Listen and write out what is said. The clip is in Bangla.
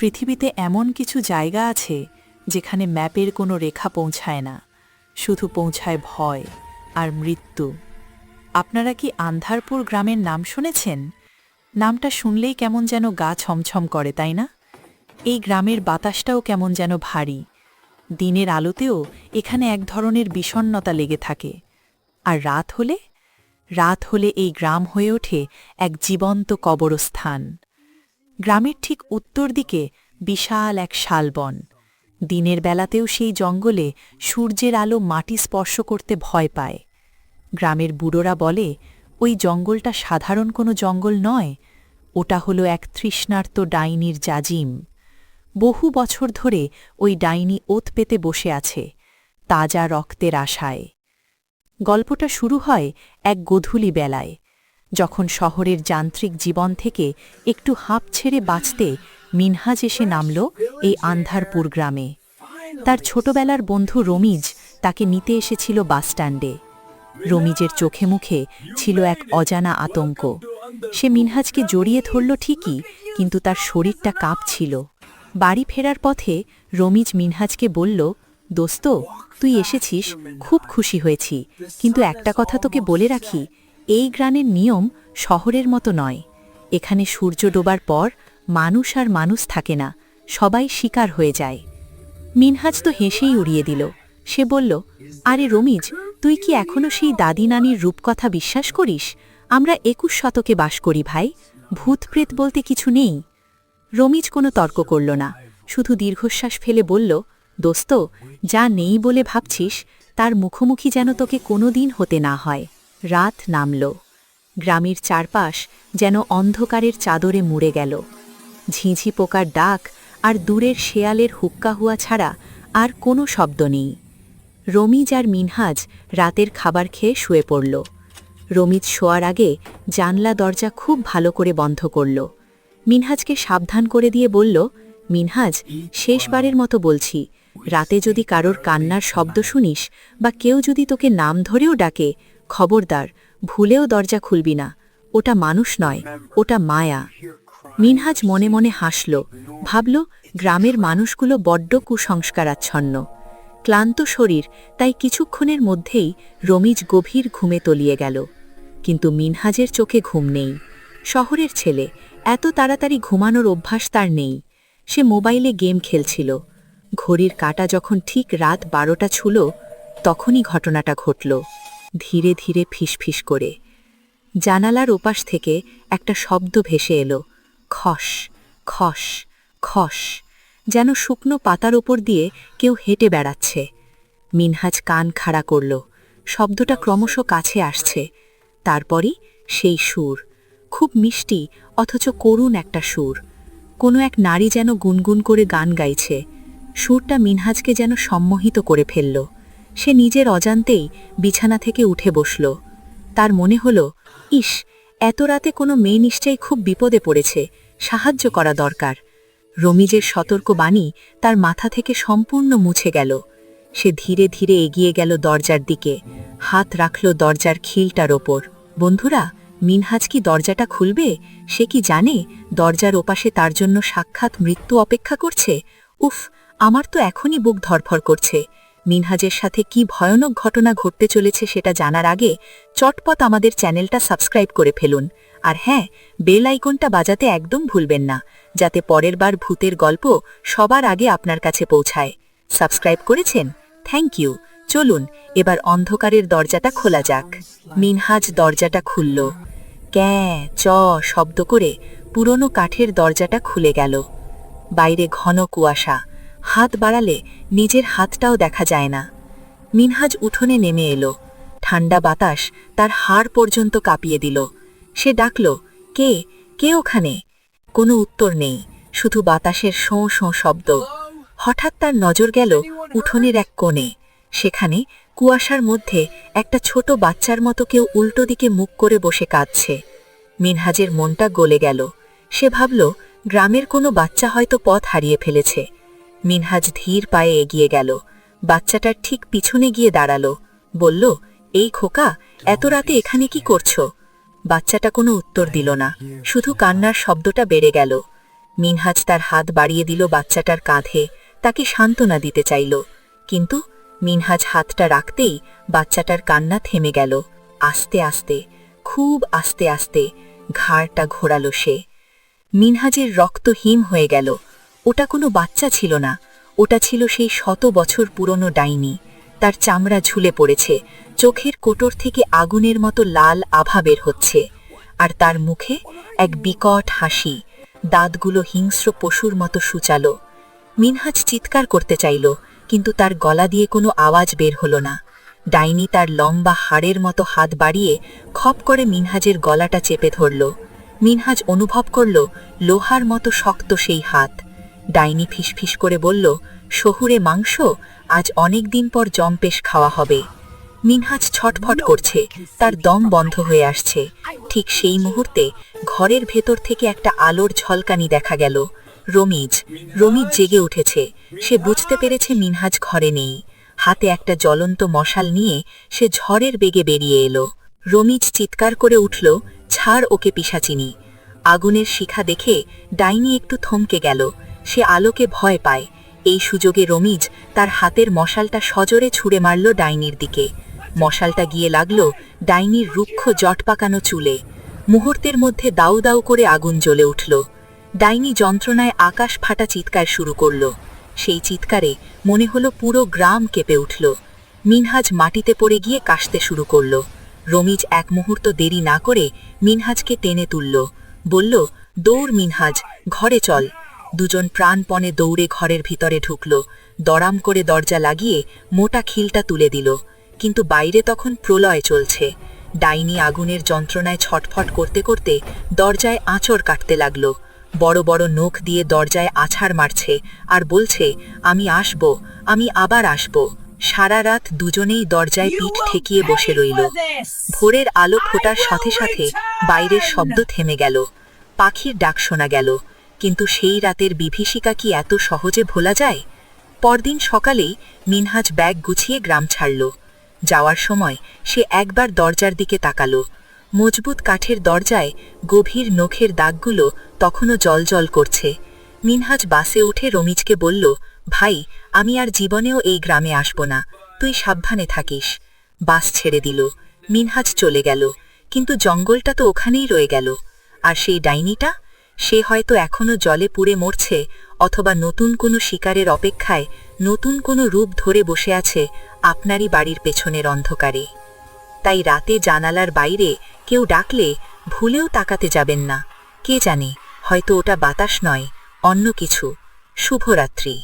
পৃথিবীতে এমন কিছু জায়গা আছে যেখানে ম্যাপের কোনো রেখা পৌঁছায় না। শুধু পৌঁছায় ভয় আর মৃত্যু। আপনারা কি আন্ধারপুর গ্রামের নাম শুনেছেন? নামটা শুনলেই কেমন যেন গা ছমছম করে, তাই না? এই গ্রামের বাতাসটাও কেমন যেন ভারী। দিনের আলোতেও এখানে এক ধরনের বিষণ্নতা লেগে থাকে। আর রাত হলে? রাত হলে এই গ্রাম হয়ে ওঠে এক জীবন্ত কবরস্থান। গ্রামের ঠিক উত্তর দিকে বিশাল এক শালবন। দিনের বেলাতেও সেই জঙ্গলে সূর্যের আলো মাটি স্পর্শ করতে ভয় পায়। গ্রামের বুড়োরা বলে, ওই জঙ্গলটা সাধারণ কোনো জঙ্গল নয়। ওটা হলো এক তৃষ্ণার্ত ডাইনির জাজিম। বহু বছর ধরে ওই ডাইনি ওত পেতে বসে আছে, তাজা রক্তের আশায়। গল্পটা শুরু হয় এক গধূলি বেলায়। যখন শহরের যান্ত্রিক জীবন থেকে একটু হাঁপ ছেড়ে বাঁচতে মিনহাজ এসে নামল এই আন্ধারপুর গ্রামে। তার ছোটবেলার বন্ধু রমিজ তাকে নিতে এসেছিল বাসস্ট্যান্ডে রমিজের চোখে মুখে ছিল এক অজানা আতঙ্ক। সে মিনহাজকে জড়িয়ে ধরল ঠিকই, কিন্তু তার শরীরটা কাঁপছিল। বাড়ি ফেরার পথে রমিজ মিনহাজকে বলল, দোস্ত, তুই এসেছিস, খুব খুশি হয়েছি। কিন্তু একটা কথা তোকে বলে রাখি এই গ্রানের নিয়ম শহরের মতো নয়। এখানে সূর্য ডোবার পর মানুষ আর মানুষ থাকে না, সবাই শিকার হয়ে যায়। মিনহাজ তো হেসেই উড়িয়ে দিল। সে বলল, আরে রমিজ, তুই কি এখনও সেই দাদি নানির রূপকথা বিশ্বাস করিস? আমরা একুশ শতকে বাস করি ভাই, ভূত প্রেত বলতে কিছু নেই। রমিজ কোনো তর্ক করল না, শুধু দীর্ঘশ্বাস ফেলে বলল, দোস্ত, যা নেই বলে ভাবছিস, তার মুখোমুখি যেন তোকে কোনো দিন হতে না হয়। রাত নামল। গ্রামের চারপাশ যেন অন্ধকারের চাদরে মুড়ে গেল। ঝিঝি পোকার ডাক আর দূরের শেয়ালের হুক্কা হুয়া ছাড়া আর কোনো শব্দ নেই। রমিজ আর মিনহাজ রাতের খাবার খেয়ে শুয়ে পড়ল। রমিজ শোয়ার আগে জানলা দরজা খুব ভালো করে বন্ধ করল। মিনহাজকে সাবধান করে দিয়ে বলল মিনহাজ শেষবারের মতো বলছি রাতে যদি কারোর কান্নার শব্দ শুনিস বা কেউ যদি তোকে নাম ধরেও ডাকে খবরদার, ভুলেও দরজা খুলবি না। ওটা মানুষ নয়, ওটা মায়া। মিনহাজ মনে মনে হাসল, ভাবল, গ্রামের মানুষগুলো বড্ড কুসংস্কারাচ্ছন্ন। ক্লান্ত শরীর, তাই কিছুক্ষণের মধ্যেই রমিজ গভীর ঘুমে তলিয়ে গেল। কিন্তু মিনহাজের চোখে ঘুম নেই। শহরের ছেলে, এত তাড়াতাড়ি ঘুমানোর অভ্যাস তার নেই। সে মোবাইলে গেম খেলছিল। ঘড়ির কাটা যখন ঠিক রাত বারোটা ছুল, তখনই ঘটনাটা ঘটল। ধীরে ধীরে ফিসফিস করে। জানালার ওপাশ থেকে একটা শব্দ ভেসে এলো। খস খস খস, যেন শুকনো পাতার ওপর দিয়ে কেউ হেঁটে বেড়াচ্ছে। মিনহাজ কান খাড়া করল। শব্দটা ক্রমশ কাছে আসছে। তারপরই সেই সুর। খুব মিষ্টি, অথচ করুণ একটা সুর। কোনো এক নারী যেন গুনগুন করে গান গাইছে। সুরটা মিনহাজকে যেন সম্মোহিত করে ফেলল। সে নিজের অজান্তেই বিছানা থেকে উঠে বসল। তার মনে হল, ইস, এত রাতে কোনো মেয়ে নিশ্চয়ই খুব বিপদে পড়েছে, সাহায্য করা দরকার। রমিজের সতর্ক বাণী তার মাথা থেকে সম্পূর্ণ মুছে গেল। সে ধীরে ধীরে এগিয়ে গেল দরজার দিকে। হাত রাখল দরজার খিলটার ওপর। বন্ধুরা, মিনহাজ কি দরজাটা খুলবে? সে কি জানে? দরজার ওপাশে তার জন্য সাক্ষাৎ মৃত্যু অপেক্ষা করছে? উফ, আমার তো এখনই বুক ধরফর করছে। মিনহাজের সাথে কি ভয়ানক ঘটনা ঘটতে চলেছে সেটা জানার আগে চটপট আমাদের চ্যানেলটা সাবস্ক্রাইব করে ফেলুন। আর হ্যাঁ বেল আইকনটা বাজাতে একদম ভুলবেন না, যাতে পরের বার ভূতের গল্প সবার আগে আপনার কাছে পৌঁছায়। সাবস্ক্রাইব করেছেন? Thank you. চলুন, এবার অন্ধকারের দরজাটা খোলা যাক। মিনহাজ দরজাটা খুলল। ক্যাঁ, চ শব্দ করে পুরনো কাঠের দরজাটা খুলে গেল। বাইরে ঘন কুয়াশা। হাত বাড়ালে নিজের হাতটাও দেখা যায় না। মিনহাজ উঠোনে নেমে এলো। ঠান্ডা বাতাস তার হাড় পর্যন্ত কাঁপিয়ে দিল। সে ডাকল, কে? কে ওখানে? কোনো উত্তর নেই, শুধু বাতাসের শোঁ শোঁ শব্দ। হঠাৎ তার নজর গেল উঠোনের এক কোণে। সেখানে কুয়াশার মধ্যে একটা ছোট বাচ্চার মতো কেউ উল্টো দিকে মুখ করে বসে কাঁদছে। মিনহাজের মনটা গলে গেল। সে ভাবল, গ্রামের কোনো বাচ্চা হয়তো পথ হারিয়ে ফেলেছে। মিনহাজ ধীর পায়ে এগিয়ে গেল। বাচ্চাটার ঠিক পিছনে গিয়ে দাঁড়াল। বলল, এই খোকা, এত রাতে এখানে কি করছ? বাচ্চাটা কোনো উত্তর দিল না। শুধু কান্নার শব্দটা বেড়ে গেল। মিনহাজ তার হাত বাড়িয়ে দিল বাচ্চাটার কাঁধে। তাকে সান্ত্বনা দিতে চাইল। কিন্তু মিনহাজ হাতটা রাখতেই বাচ্চাটার কান্না থেমে গেল। আস্তে আস্তে, খুব আস্তে আস্তে ঘাড়টা ঘোরালো সে। মিনহাজের রক্ত হিম হয়ে গেল। ওটা কোনো বাচ্চা ছিল না। ওটা ছিল সেই শত বছর পুরনো ডাইনি। তার চামড়া ঝুলে পড়েছে। চোখের কোটর থেকে আগুনের মতো লাল আভা বের হচ্ছে। আর তার মুখে এক বিকট হাসি। দাঁতগুলো হিংস্র পশুর মতো সুচালো। মিনহাজ চিৎকার করতে চাইল, কিন্তু তার গলা দিয়ে কোনো আওয়াজ বের হলো না। ডাইনি তার লম্বা হাড়ের মতো হাত বাড়িয়ে খপ করে মিনহাজের গলাটা চেপে ধরল। মিনহাজ অনুভব করল, লোহার মতো শক্ত সেই হাত। ডাইনি ফিসফিস করে বলল, শহুরে মাংস, আজ অনেক দিন পর জম্পেশ খাওয়া হবে। মিনহাজ ছটফট করছে, তার দম বন্ধ হয়ে আসছে। ঠিক সেই মুহূর্তে ঘরের ভেতর থেকে একটা আলোর ঝলকানি দেখা গেল। রমিজ রমিজ জেগে উঠেছে। সে বুঝতে পেরেছে মিনহাজ ঘরে নেই। হাতে একটা জ্বলন্ত মশাল নিয়ে সে ঝড়ের বেগে বেরিয়ে এলো। রমিজ চিৎকার করে উঠল, ছাড় ওকে পিসাচিনি। আগুনের শিখা দেখে ডাইনি একটু থমকে গেল। সে আলোকে ভয় পায়। এই সুযোগে রমিজ তার হাতের মশালটা সজোরে ছুঁড়ে মারল ডাইনির দিকে। মশালটা গিয়ে লাগল ডাইনির রুক্ষ জট পাকানো চুলে। মুহূর্তের মধ্যে দাউ দাউ করে আগুন জ্বলে উঠল। ডাইনি যন্ত্রণায় আকাশ ফাটা চিৎকার শুরু করল। সেই চিৎকারে মনে হলো পুরো গ্রাম কেঁপে উঠল। মিনহাজ মাটিতে পড়ে গিয়ে কাশতে শুরু করল। রমিজ এক মুহূর্ত দেরি না করে মিনহাজকে টেনে তুলল। বলল, দৌড় মিনহাজ, ঘরে চল। দুজন প্রাণপণে দৌড়ে ঘরের ভিতরে ঢুকল। দরাম করে দরজা লাগিয়ে মোটা খিলটা তুলে দিল। কিন্তু বাইরে তখন প্রলয় চলছে। ডাইনি আগুনের যন্ত্রণায় ছটফট করতে করতে দরজায় আঁচড় কাটতে লাগল। বড় বড় নখ দিয়ে দরজায় আছাড় মারছে আর বলছে আমি আসব আমি আবার আসব। সারা রাত দুজনেই দরজায় পিঠ ঠেকিয়ে বসে রইল। ভোরের আলো ফোটার সাথে সাথে বাইরের শব্দ থেমে গেল। পাখির ডাক শোনা গেল। কিন্তু সেই রাতের বিভীষিকা কি এত সহজে ভোলা যায়? পরদিন সকালেই মিনহাজ ব্যাগ গুছিয়ে গ্রাম ছাড়ল। যাওয়ার সময় সে একবার দরজার দিকে তাকালো। মজবুত কাঠের দরজায় গভীর নখের দাগগুলো তখনও জলজল করছে। মিনহাজ বাসে উঠে রমিজকে বলল, ভাই, আমি আর জীবনেও এই গ্রামে আসব না। তুই সাবধানে থাকিস। বাস ছেড়ে দিল। মিনহাজ চলে গেল। কিন্তু জঙ্গলটা তো ওখানেই রয়ে গেল। আর সেই ডাইনিটা? সে হয়তো এখনও জলে পুড়ে মরছে, অথবা নতুন কোনো শিকারের অপেক্ষায় নতুন কোনো রূপ ধরে বসে আছে আপনারই বাড়ির পেছনের অন্ধকারে। তাই রাতে জানালার বাইরে কেউ ডাকলে ভুলেও তাকাতে যাবেন না। কে জানে, হয়তো ওটা বাতাস নয়, অন্য কিছু। শুভরাত্রি।